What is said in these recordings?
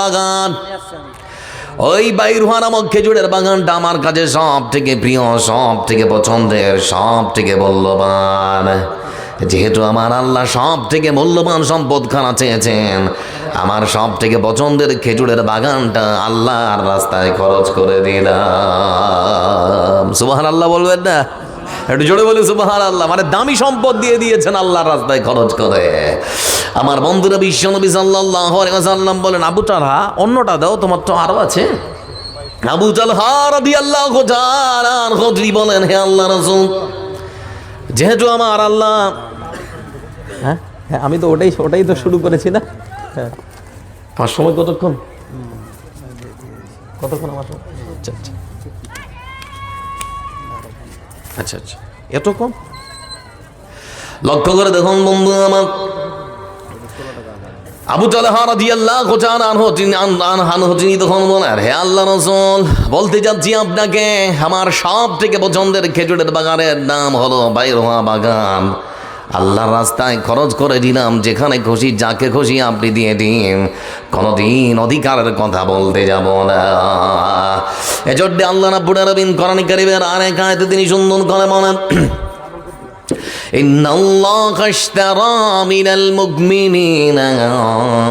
বাগান। ওই বাইরুহা নামক খেজুরের বাগানটা আমার কাছে সব থেকে প্রিয় সব থেকে পছন্দের সব থেকে মূল্যবান। যেহেতু আমার আল্লাহ সব থেকে মূল্যবান সম্পদ খানা চেয়েছেন, আমার সব থেকে পছন্দের খেজুরের বাগানটা আল্লাহর রাস্তায় খরচ করে দিলাম। সুবাহ আল্লাহ বলবেন না? একটু জোরে বলি সুবাহান আল্লাহ মানে দামি সম্পদ দিয়ে দিয়েছেন আল্লাহর রাস্তায় খরচ করে। আমার বন্ধুরা বিশ্ব নবী সাল্লাল্লাহু আলাইহি ওয়াসাল্লাম বলেন আবু তালহা অন্যটা দাও তোমার তো আরও আছে। আবু তালহা রাদিয়াল্লাহু তাআলা আনহু তিনি বলেন হে আল্লাহ রাসূল যেহেতু আমার আল্লাহ হ্যাঁ হ্যাঁ আমি তো ওটাই ওটাই তো শুরু করেছি না? হ্যাঁ। আমার সময় কতক্ষণ? কতক্ষণ আমার সময়? আচ্ছা আচ্ছা। আচ্ছা আচ্ছা। এত কম? লক্ষ্য করে দেখুন বন্ধু আমার। আবু তালহা রাদিয়াল্লাহু তাআলা আনহু, তিনি আন- আন- আনহু তিনি তখন হে আল্লাহ রসুল, বলতে যাচ্ছি আপনাকে, আমার সব থেকে পছন্দের খেজুরের বাগানের নাম হলো বাইরোয়া বাগান। আল্লাহর রাস্তায় খরচ করে দিলাম যেখানে খুশি যাকে খুশি আপনি দিয়ে দিন কোনোদিন অধিকারের কথা বলতে যাব না এজন্য আল্লাহ রাব্বুল আলামিন কোরআন কারীমের আরেক আয়াতে তিনি সুন্দর করে বলেন إن الله اشترى من المؤمنين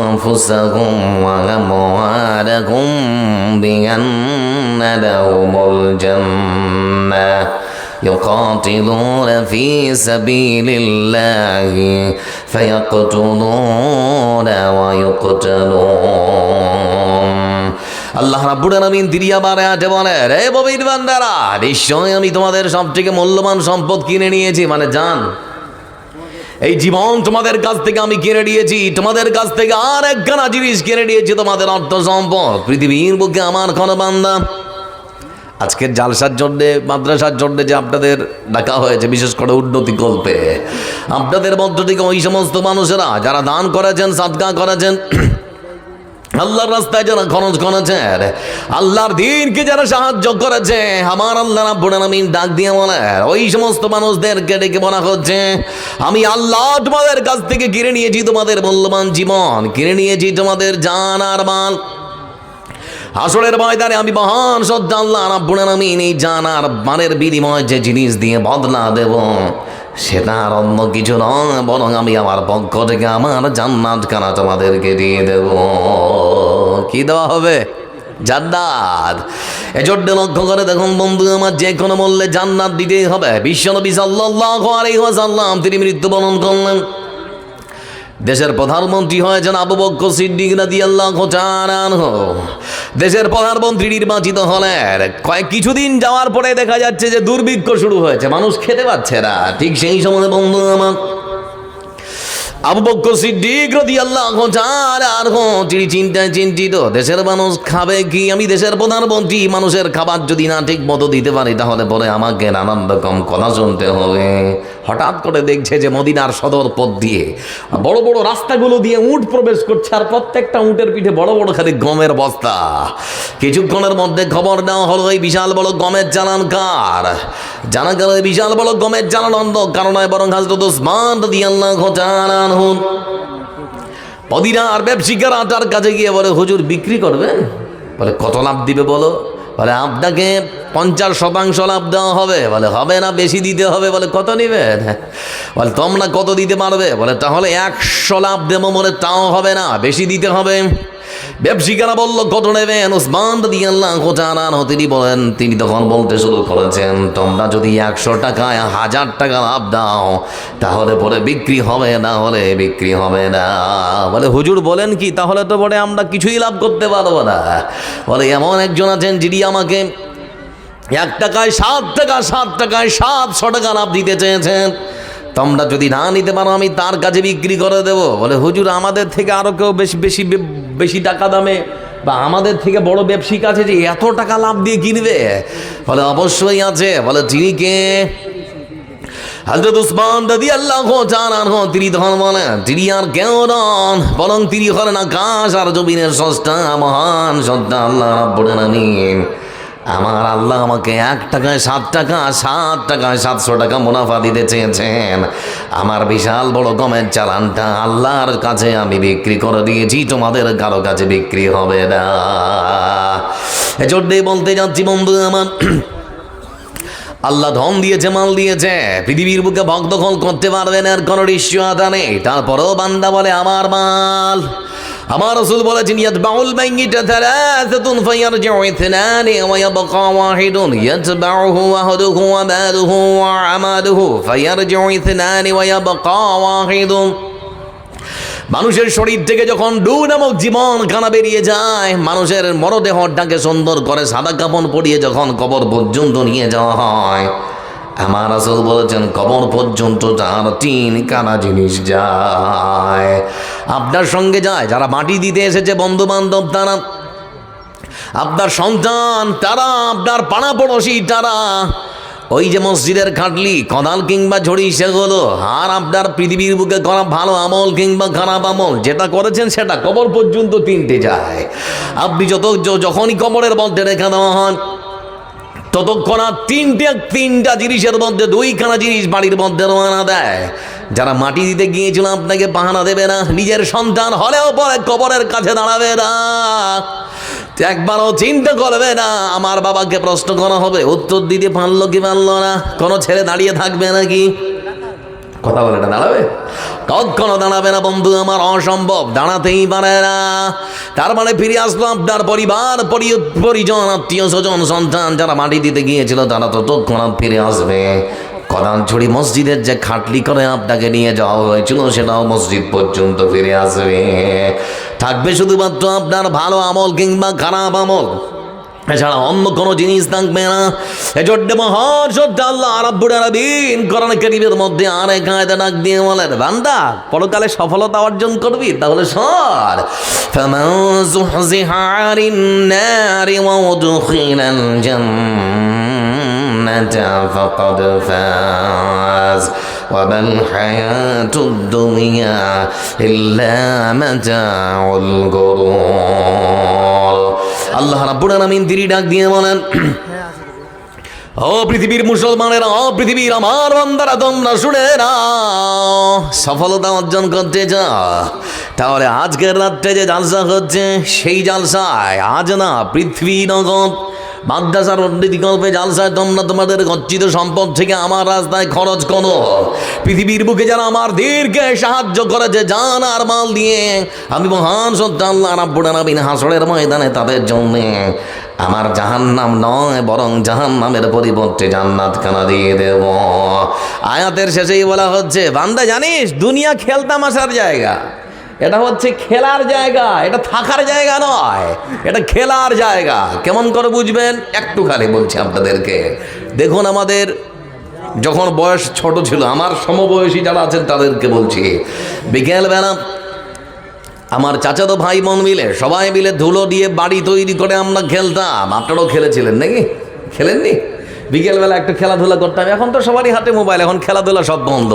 أنفسهم وأموالهم بأن لهم الجنة يقاتلون في سبيل الله فيقتلون ويقتلون আল্লাহ রাব্বুল আলামিন তিনি আবার আটে বলে রে ববির বান্দারা নিশ্চয় আমি তোমাদের সব থেকে মূল্যবান সম্পদ কিনে নিয়েছি মানে জান এই জীবন তোমাদের কাছ থেকে আমি কিনে নিয়েছি তোমাদের কাছ থেকে আর একখানা জিনিস কিনে নিয়েছি তোমাদের অর্থ সম্পদ পৃথিবীর বুকে আমার কোন বান্দা আজকের জালসার জন্যে, মাদ্রাসার জন্যে যে আপনাদের ডাকা হয়েছে, বিশেষ করে উন্নতি কল্পে। আপনাদের মধ্য থেকে ওই সমস্ত মানুষেরা যারা দান করেছেন সাদকা করেছেন, আল্লাহর রাস্তায় যারা খরচ করেছেন, আল্লাহর দিনকে যারা সাহায্য করেছে, আমার আল্লাহ রাব্বুল আলামিন ডাক দিয়ে বলে ওই সমস্ত মানুষদেরকে ডেকে বলা হচ্ছে, আমি আল্লাহ তোমাদের কাছ থেকে কিনে নিয়েছি তোমাদের মূল্যবান জীবন, কিনে নিয়েছি তোমাদের জান আর মাল। আসরের ময়দানে আমি মহান সত্য আল্লাহ রাব্বুল আলামিন এই জান আর মানের বিনিময় যে জিনিস দিয়ে বদলা দেব, সেটা আর অন্য কিছু নয়, বরং আমি আমার পক্ষ থেকে আমার জান্নাত কানা তোমাদেরকে দিয়ে দেব। কি দেওয়া হবে? জান্নাত। এজন্য লক্ষ্য করে দেখুন বন্ধু, আমার যে কোনো মূল্যে জান্নাত দিতেই হবে। বিশ্বনবী সাল্লাল্লাহু আলাইহি ওয়াসাল্লাম, তিনি মৃত্যুবরণ করলেন। দেশের প্রধানমন্ত্রী হয়েছেন আবু বক্কর সিদ্দিক তাআলা আনহু। দেশের প্রধানমন্ত্রী নির্বাচিত হলেন। কয়েক কিছুদিন যাওয়ার পরে দেখা যাচ্ছে যে দুর্ভিক্ষ শুরু হয়েছে। মানুষ খেতে পাচ্ছে না। ঠিক সেই সময় বন্ধু আমার, আবু বক্কর সিদ্দিক রাদিয়াল্লাহু তাআলা আনহু, তিনি চিন্তায় চিন্তিত, দেশের মানুষ খাবে কি? আমি দেশের প্রধানমন্ত্রী, মানুষের খাবার যদি না ঠিক মতো দিতে পারি, তাহলে পরে আমাকে নানান রকম কথা শুনতে হবে। হঠাৎ করে দেখছে যে মদিনার সদর পথ দিয়ে বড় বড় রাস্তাগুলো দিয়ে উট প্রবেশ করছে আর প্রত্যেকটা উটের পিঠে বড় বড় খালি গমের বস্তা। কিছুক্ষণের মধ্যে খবর দেওয়া হলো, এই বিশাল বড় গমের চালান কার? জানা গেল বিশাল বড় গমের চালান অন্ধ কারণ বরং হাজরত রাদিয়াল্লাহু তাআলা আনহু। মদিনার ব্যবসায়িকারা তার কাছে গিয়ে বলে, হুজুর বিক্রি করবেন? বলে, কত লাভ দিবে বলো? বলে, আপনাকে পঞ্চাশ শতাংশ লাভ দেওয়া হবে। বলে, হবে না, বেশি দিতে হবে। বলে, কত নেবেন বলে, তোমরা কত দিতে পারবে? বলে, তাহলে একশো লাভ দেবো বলে, তাও হবে না, বেশি দিতে হবে। ব্যবসায়িকারা বলল, কত নেবেন? ওসমান দিয়ে আল্লাহ কোথায় তিনি বলেন, তিনি তখন বলতে শুরু করেছেন, তোমরা যদি একশো টাকায় হাজার টাকা লাভ দাও, তাহলে পরে বিক্রি হবে না হলে বিক্রি হবে না। বলে, হুজুর বলেন কি, তাহলে তো পরে আমরা কিছুই লাভ করতে পারব না। বলে, এমন একজন আছেন, যিনি আমাকে এক টাকায় সাত টাকা, সাত টাকায় সাতশো টাকা লাভ দিতে চেয়েছেন। তোমরা যদি না নিতে পারো, আমি তার কাছে বিক্রি করে দেবো। বলে, হুজুর, আমাদের থেকে আরও কেউ বেশি বেশি বেশি টাকা দামে বা আমাদের থেকে বড় ব্যবসায়িক আছে যে এত টাকা লাভ দিয়ে কিনবে? বলে, অবশ্যই আছে। বলে তিনি কে? হজরত উসমান দাদি আল্লাহ জানান তিনি তখন বলেন তিনি আর কেউ নন, বরং তিনি হলেন আকাশ আর জমিনের সস্তা মহান সত্তা আল্লাহ রাব্বুল আলামিন। আমার আল্লাহ আমাকে এক টাকায় সাত টাকা, সাত টাকায় সাতশো টাকা মুনাফা দিতে চেয়েছেন। আমার বিশাল বড় গমের চালানটা আল্লাহর কাছে আমি বিক্রি করে দিয়েছি, তোমাদের কারও কাছে বিক্রি হবে না। এজন্যই বলতে যাচ্ছি বন্ধু আমার, আল্লাহ ধন দিয়েছে, মাল দিয়েছে, পৃথিবীর বুকে ভক্তখল করতে পারবেন আর কোনো নিশ্চয়তা নেই। তারপরেও বান্দা বলে, আমার মাল আমার রসুল বলেছেন, ইয়াতবাউল মাইয়িতা থালাথাতুন ফায়ারজিউ ইথনানি ওয়া ইয়াবকা ওয়াহিদুন, ইয়াতবাউহু আহদুহু ওয়া মালুহু ওয়া আমালুহু, ফায়ারজিউ ইথনানি ওয়া ইয়াবকা ওয়াহিদুন. মানুষের শরীর থেকে যখন ডু নামক জীবন কানা বেরিয়ে যায়, মানুষের মরদেহটাকে সুন্দর করে সাদা কাপড় পরিয়ে যখন কবর পর্যন্ত নিয়ে যাওয়া হয়। আমার আসল বলেছেন, কবর পর্যন্ত যার তিন কানা জিনিস যায়। আপনার সঙ্গে যায়, যারা মাটি দিতে এসেছে বন্ধু বান্ধব তারা আপনার সন্তান, তারা আপনার পাড়া পড়োশি তারা ওই যে মসজিদের খাটলি, কদাল কিংবা ঝড়ি, সেগুলো, আর আপনার পৃথিবীর বুকে করা ভালো আমল কিংবা খারাপ আমল, যেটা করেছেন সেটা কবর পর্যন্ত তিনটে যায়। আপনি যত যখনই কবরের মধ্যে রেখে দেওয়া হন ততক্ষণ আর তিনটে তিনটা জিনিসের মধ্যে দুইখানা জিনিস বাড়ির মধ্যে রওনা দেয়। যারা মাটি দিতে গিয়েছিল আপনাকে পাহানা দেবে না। নিজের সন্তান হলেও পরে কবরের কাছে দাঁড়াবে না। একবারও চিন্তা করবে না, আমার বাবাকে প্রশ্ন করা হবে, উত্তর দিতে পারল কি পারল না? কোনো ছেলে দাঁড়িয়ে থাকবে নাকি? কথা বলে না দাঁড়াবে? কখনো দাঁড়াবে না বন্ধু, আমার অসম্ভব, দাঁড়াতেই পারে না। তার মানে ফিরে আসলো আপনার পরিবার, পরি- পরিজন, আত্মীয় স্বজন, সন্তান যারা মাটি দিতে গিয়েছিল, তারা তো তৎক্ষণাৎ ফিরে আসবে। কদানছড়ি মসজিদের যে খাটলি করে আপনাকে নিয়ে যাওয়া হয়েছিল, সেটাও মসজিদ পর্যন্ত ফিরে আসবে। থাকবে শুধুমাত্র আপনার ভালো আমল কিংবা খারাপ আমল। এছাড়া অন্য কোনো জিনিস থাকবে না এজন্য মহান সত্য আল্লাহ রাব্বুল আলামিন কোরআন কারীমের মধ্যে আর এক আয়াতে ডাক দিয়ে বলেন বান্দা পরকালে সফলতা অর্জন করবি তাহলে সর ফামান যুহজিহা আনিন নারি ওয়া উদখিলাল জান্নাতা ফাকাদ ফাজ وما الحياة الدنيا إلا متاع الغرور আল্লাহ রাব্বুল আলামিন তিনি ডাক দিয়ে বলেন, ও পৃথিবীর মুসলমানেরা, ও পৃথিবীর আমার বান্দারা, তোমরা শুনে না সফলতা অর্জন করতে যা। তাহলে আজকের রাত্রে যে জালসা হচ্ছে, সেই জালসায় আজ না পৃথিবী নগদ মাদ্রাসার বিকল্পে জালসায় তোমরা তোমাদের গচ্ছিত সম্পদ থেকে আমার রাস্তায় খরচ করো। পৃথিবীর বুকে যারা আমার দীর্ঘে সাহায্য করেছে জান আর মাল দিয়ে, আমি মহান সত্য আল্লাহ রাব্বুল আলামিন হাসরের ময়দানে তাদের জন্যে আমার জাহান্নাম নয়, বরং জাহান্নামের পরিবর্তে জান্নাত খানা দিয়ে দেব। আয়াতের শেষেই বলা হচ্ছে, বান্দা জানিস, দুনিয়া খেলতাম আসার জায়গা। এটা হচ্ছে খেলার জায়গা, এটা থাকার জায়গা নয়, এটা খেলার জায়গা। কেমন করে বুঝবেন? একটু খালি বলছি আপনাদেরকে। দেখুন আমাদের, যখন বয়স ছোট ছিল, আমার সমবয়সী যারা আছেন তাদেরকে বলছি, বিকেলবেলা আমার চাচাতো ভাই বোন মিলে, সবাই মিলে ধুলো দিয়ে বাড়ি তৈরি করে আমরা খেলতাম। আপনারাও খেলেছিলেন নাকি? খেলেননি? বিকেলবেলা একটু খেলাধুলা করতাম। এখন তো সবারই হাতে মোবাইল, এখন খেলাধুলা সব বন্ধ।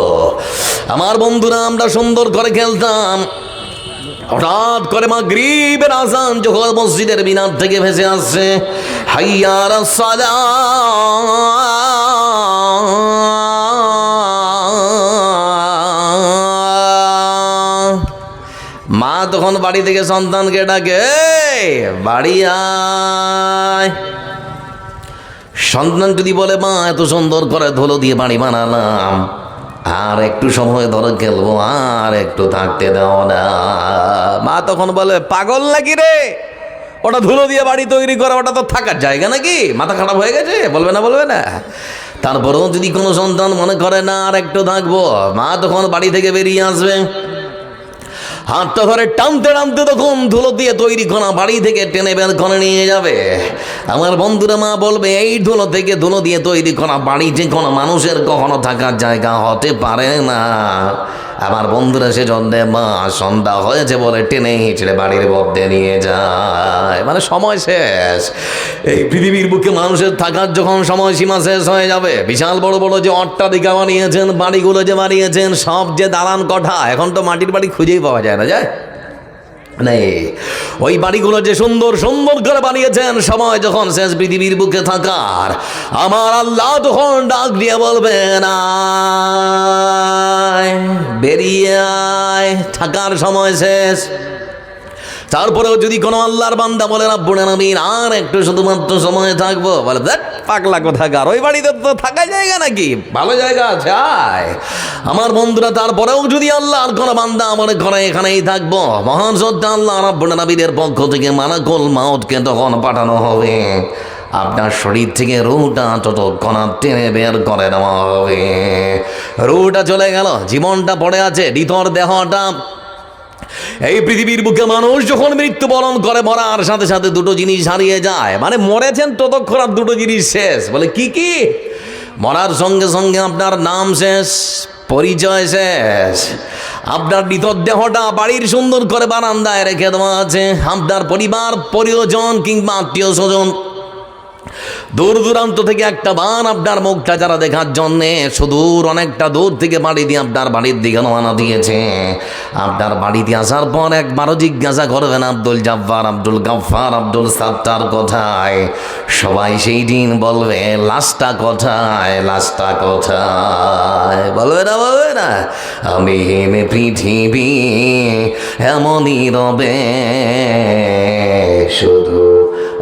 আমার বন্ধুরা আমরা সুন্দর করে খেলতাম। হঠাৎ করে মা গ্রিবের আজান যখন মসজিদের মিনার থেকে ভেসে আসছে হাইয়ার মা তখন বাড়ি থেকে সন্তানকে ডাকে, বাড়ি আয়। সন্তান যদি বলে, মা, এত সুন্দর করে ধুলো দিয়ে বাড়ি বানালাম। আর একটু সময় ধরে খেলব, আর একটু থাকতে দাও না। মা তখন বলে, পাগল নাকি রে? ওটা ধুলো দিয়ে বাড়ি তৈরি করা, ওটা তো থাকার জায়গা নাকি? মাথা খারাপ হয়ে গেছে? বলবে না বলবে না। তারপরেও যদি কোনো সন্তান মনে করে, না, আর একটু থাকব। মা তখন বাড়ি থেকে বেরিয়ে আসবে। হাতটা ধরে টানতে টানতে তখন ধুলো দিয়ে তৈরি করা বাড়ি থেকে টেনে বের করে নিয়ে যাবে। আমার বন্ধুরা মা বলবে, এই ধুলো থেকে ধুলো দিয়ে তৈরি করা বাড়ি যে কোনো মানুষের কখনো থাকার জায়গা হতে পারে না। আমার বন্ধুরা সে জন্যে মা, সন্ধ্যা হয়েছে বলে টেনে হিঁচড়ে বাড়ির মধ্যে নিয়ে যায়। মানে সময় শেষ। এই পৃথিবীর বুকে মানুষের থাকার যখন সময়সীমা শেষ হয়ে যাবে, বিশাল বড় বড় যে অট্টালিকা বানিয়েছেন, বাড়িগুলো যে বানিয়েছেন, সব যে দালান কঠা, এখন তো মাটির বাড়ি খুঁজেই পাওয়া যায় না, যায়? নেই ওই বাড়িগুলো যে সুন্দর সুন্দর করে বানিয়েছেন, সময় যখন শেষ পৃথিবীর বুকে থাকার, আমার আল্লাহ তখন ডাক দিয়ে বলবেন বেরিয়ে থাকার সময় শেষ। তারপরেও যদি কোনো আল্লাহর বান্দা বলে, রাব্বুল আলামিন, আর একটু শুধুমাত্র সময় থাকব, বলে, দেখ, পাগলা কোথাকার, ওই বাড়িতে তো থাকা জায়গা নাকি? ভালো জায়গা আছে আমার বন্ধুরা, তারপরেও যদি আল্লাহর কোনো বান্দা মনে করে এখানেই থাকব, মহান সত্য আল্লাহ রাব্বুল আলামিনের পক্ষ থেকে মানাকুল মাউতকে তখন পাঠানো হবে। আপনার শরীর থেকে রুটা ততক্ষণ টেনে বের করে নেওয়া হবে। রুটা চলে গেল, জীবনটা পড়ে আছে ভিতর দেহটা এই পৃথিবীর বুকে মানুষ যখন মৃত্যুবরণ করে, মরার সাথে সাথে দুটো জিনিস হারিয়ে যায়। মানে মরেছেন ততক্ষণ আর দুটো জিনিস শেষ। বলে, কি কি? মরার সঙ্গে সঙ্গে আপনার নাম শেষ, পরিচয় শেষ। আপনার ভিতর দেহটা বাড়ির সুন্দর করে বারান্দায় রেখে দেওয়া আছে। আপনার পরিবার, পরিজন কিংবা আত্মীয় স্বজন দূর দূরান্ত থেকে একটা বান আপনার মুখটা যারা দেখার জন্যে সুদূর অনেকটা দূর থেকে বাড়ি দিয়ে আপনার বাড়ির দিকে রওনা দিয়েছে। আপনার বাড়িতে আসার পর একবারও জিজ্ঞাসা করবেন, আব্দুল জাব্বার, আব্দুল গাফার আব্দুল সাত্তার কোথায়? সবাই সেই দিন বলবে লাস্টা কথায়? লাস্টা কোথায়? বলবে না বলবে না। আমি হেমে পৃথিবী, এমনই রবে, শুধু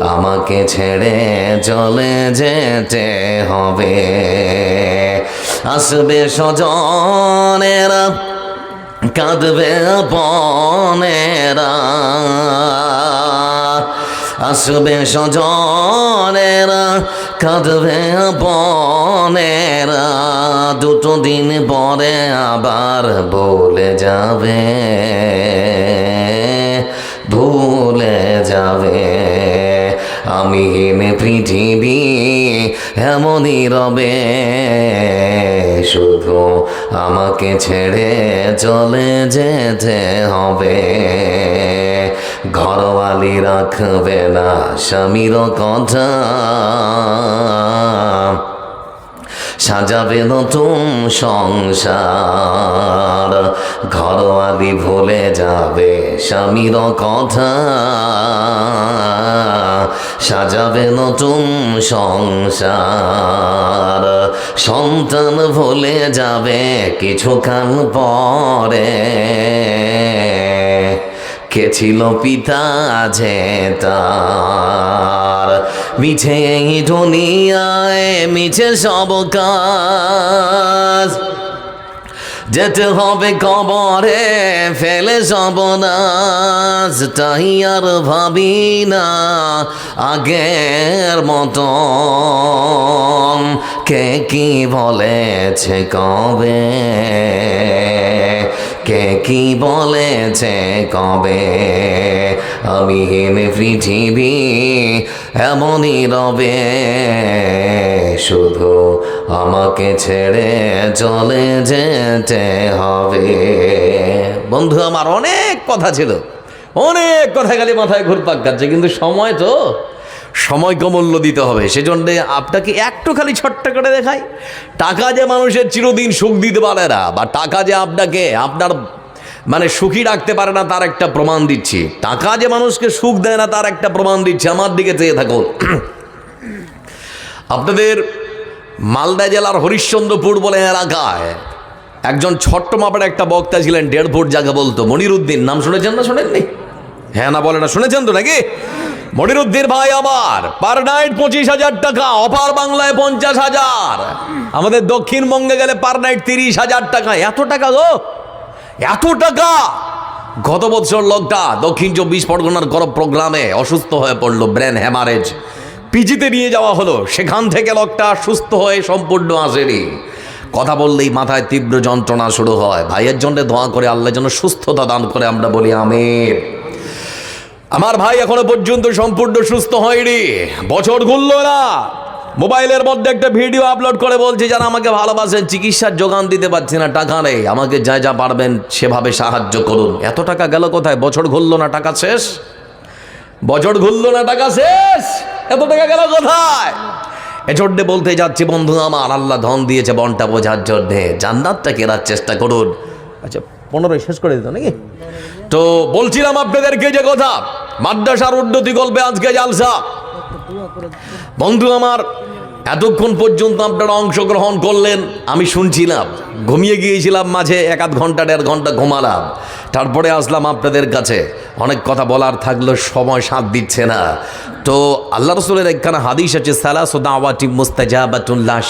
আমাকে ছেড়ে চলে যেতে হবে। আসবে স্বজনেরা, কাঁদবে আপনেরা। আসবে স্বজনেরা, কাঁদবে আপনেরা। দুটো দিন পরে আবার বলে যাবে, ভুলে যাবে। আমি হেনে পৃথিবী, এমনই রবে। শুধু আমাকে ছেড়ে চলে যেতে হবে। ঘরওয়ালি রাখবে না স্বামীর কথা। সাজাবে নতুন সংসার। ঘরওয়ালি ভুলে যাবে স্বামীর কথা। সাজাবে নতুন সংসার। সন্তান ভুলে যাবে কিছুক্ষণ পরে। কে ছিল পিতা যে তার। মিছে এই দুনিয়ায়, মিছে সব কাজ। যেতে হবে কবরে, ফেলে সব নাজ। তাই আর ভাবি না আগের মতন কে কি বলেছে কবে? কে কি বলেছে কবে? আমি হেনে পৃথিবী এমনই রবে, শুধু আমাকে ছেড়ে চলে যেতে হবে। বন্ধু, আমার অনেক কথা ছিল। অনেক কথা খালি মাথায় ঘুরপাক খাচ্ছে, কিন্তু সময় তো সময়কে মূল্য দিতে হবে। সেজন্য আপনাকে একটু খালি ছোট্ট করে দেখাই। টাকা যে মানুষের চিরদিন সুখ দিতে পারে না, বা টাকা যে আপনাকে, আপনার মানে সুখী রাখতে পারে না, তার একটা প্রমাণ দিচ্ছি। টাকা যে মানুষকে সুখ দেয় না, তার একটা প্রমাণ দিচ্ছি। আমার দিকে চেয়ে থাকুন। আপনাদের মালদা জেলার হরিশ্চন্দ্রপুর বলে এলাকায় একজন ছোট্ট মাপের একটা বক্তা ছিলেন, দেড় ফুট জায়গা বলতো, মনিরুদ্দিন। নাম শুনেছেন না শোনেননি? হ্যাঁ না বলে না, শুনেছেন তো নাকি? মনিরুদ্দিন ভাই আবার পার নাইট পঁচিশ হাজার টাকা অপার বাংলায় পঞ্চাশ হাজার। আমাদের দক্ষিণবঙ্গে গেলে পার নাইট তিরিশ হাজার টাকা। এত টাকা গো? এত টাকা? গত বছর লোকটা দক্ষিণ চব্বিশ পরগনার কোনো প্রোগ্রামে অসুস্থ হয়ে পড়ল, ব্রেন হ্যামারেজ। পিজিতে নিয়ে যাওয়া হলো, সেখান থেকে লোকটা সুস্থ হয়ে সম্পূর্ণ আসেনি। কথা বললেই মাথায় তীব্র যন্ত্রণা শুরু হয়। ভাইয়ের জন্য দোয়া করে, আল্লাহ যেন সুস্থতা দান করে, আমরা বলি আমির আমার ভাই এখনও পর্যন্ত সম্পূর্ণ সুস্থ হয়নি। বছর ঘুরলো না। মোবাইলের মধ্যে একটা ভিডিও আপলোড করে বলছে, যারা আমাকে ভালোবাসেন, চিকিৎসার যোগান দিতে পারছি না, টাকা নেই। আমাকে যা যা পারবেন, সেভাবে সাহায্য করুন। এত টাকা গেল কোথায়? বছর ঘুরলো না, টাকা শেষ? বছর ঘুরলো না, টাকা শেষ? এত টাকা গেল কোথায়? এজন্য বলতে যাচ্ছি, বন্ধু আমার, আল্লাহ ধন দিয়েছে বনটা বোঝার জন্যে। জান্নাতটা কেনার চেষ্টা করুন। আচ্ছা পনেরোই শেষ করে দিত নাকি? তো বলছিলাম আপনাদেরকে যে কথা? মাদ্রাসার উন্নতি গল্পে আজকে জালসা। বন্ধু আমার, এতক্ষণ পর্যন্ত আপনারা অংশগ্রহণ করলেন, আমি শুনছিলাম, ঘুমিয়ে গিয়েছিলাম মাঝে, এক আধ ঘণ্টা, দেড় ঘণ্টা ঘুমালাম। তারপরে আসলাম আপনাদের কাছে। অনেক কথা বলার থাকলেও সময় সাথ দিচ্ছে না। তো আল্লাহ রসুলের একখানা হাদিস আছে, সালাস দাওয়াটি মুস্তাজাবাতুল্লাহ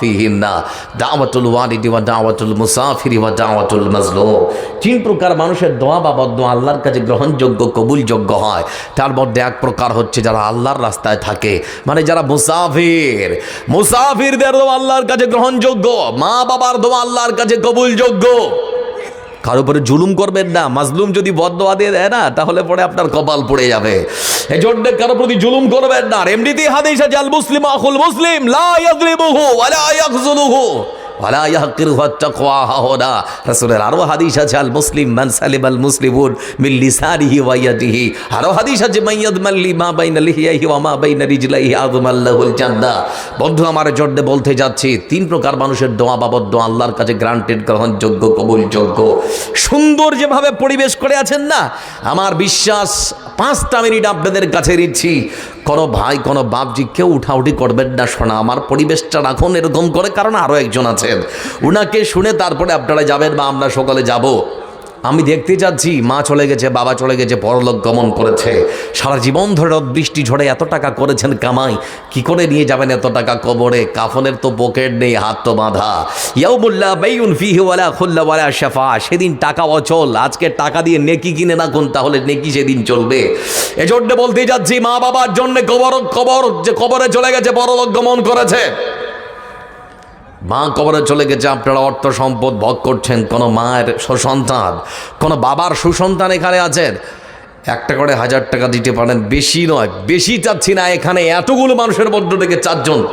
ফিহিন্না দাওয়াতুল ওয়ালিদি ওয়া দাওয়াতুল মুসাফিরি ওয়া দাওয়াতুল মাজলুম। তিন প্রকার মানুষের দোয়া বা বদোয়া আল্লাহর কাছে গ্রহণযোগ্য, কবুলযোগ্য হয়। তার মধ্যে এক প্রকার হচ্ছে যারা আল্লাহর রাস্তায় থাকে। মানে যারা মুসাফির। মুসাফিরদের দোয়া আল্লাহর কাছে গ্রহণযোগ্য। মা বাবার দোয়া আল্লাহর কাছে কবুলযোগ্য। কারও উপরে জুলুম করবেন না, মাজলুম যদি বদা দিয়ে দেয় না, তাহলে পরে আপনার কপাল পড়ে যাবে। এই কারও প্রতি জুলুম করবেন না। এমনিতেই হাদিসা জাল মুসলিম আখুল মুসলিম, লা ইয়াযলিমুহু ওয়া লা আরও আছে আল মুসলিম আরও আছে মাল্লি মা বন্ধু, আমার জন্য বলতে যাচ্ছি, তিন প্রকার মানুষের দোয়া বাবদ আল্লাহর কাছে গ্রান্টেড গ্রহণযোগ্য, কবুলযোগ্য। সুন্দর যেভাবে পরিবেশ করে আছেন না, আমার বিশ্বাস, পাঁচটা মিনিট আপনাদের কাছে দিচ্ছি। কোনো ভাই, কোনো বাপজি কেউ উঠাউঠি করবেন না শোনা আমার পরিবেশটা রাখুন এরকম করে, কারণ আরও একজন আছেন উনাকে শুনে তারপরে আপনারা যাবেন বা আমরা সকালে যাব। আমি দেখতে যাচ্ছি মা চলে গেছে, বাবা চলে গেছে, পরলোক গমন করেছে। সারা জীবন ধরে বৃষ্টি ঝড়ে এত টাকা করেছেন কামাই। কি করে নিয়ে যাবেন এত টাকা কবরে? কাফনের তো পকেট নেই, হাত তো বাঁধা। ইয়াও ইয়াউমুল্লাহ বেউন ফিহি ওয়ালা খুল্লা ওয়ালা শাফা। সেদিন টাকা অচল, আজকে টাকা দিয়ে নেকি কিনে না রাখুন, তাহলে নেকি সেদিন চলবে। এজন্য বলতে যাচ্ছি মা বাবার জন্য কবর কবর, যে কবরে চলে গেছে, পরলোক গমন করেছে। মা কবরে চলে গেছে, আপনারা অর্থ সম্পদ ভোগ করছেন, কোনো মায়ের সুসন্তান, কোনো বাবার সুসন্তান এখানে আছেন। একটা করে হাজার টাকা দিতে পারেন, বেশি নয়, বেশি চাচ্ছি না, এখানে এতগুলো মানুষের মধ্য থেকে চারজন,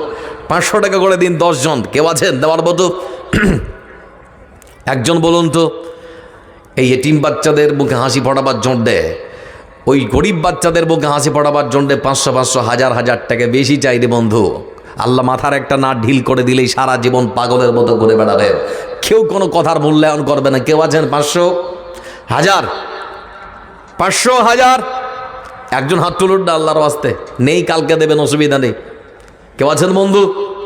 পাঁচশো টাকা করে দিন, দশজন, কেউ আছেন? দেওয়ার মতো। একজন বলুন তো, এই এটিম বাচ্চাদের মুখে হাসি ফোটাবার জন্যে, ওই গরিব বাচ্চাদের মুখে হাসি ফোটাবার জন্যে পাঁচশো পাঁচশো, হাজার হাজার টাকা বেশি চাইলে বন্ধু আল্লাহ মাথার একটা না ঢিল করে দিলেই সারা জীবন পাগলের মতো ঘুরে বেড়াবে। কেউ কোনো কথার মূল্যায়ন করবে না। কেউ আছেন পাঁচশো? হাজার? পাঁচশো, হাজার? একজন হাত তুলুন না আল্লাহর আসতে নেই, কালকে দেবেন, অসুবিধা নেই। কেউ আছেন বন্ধু?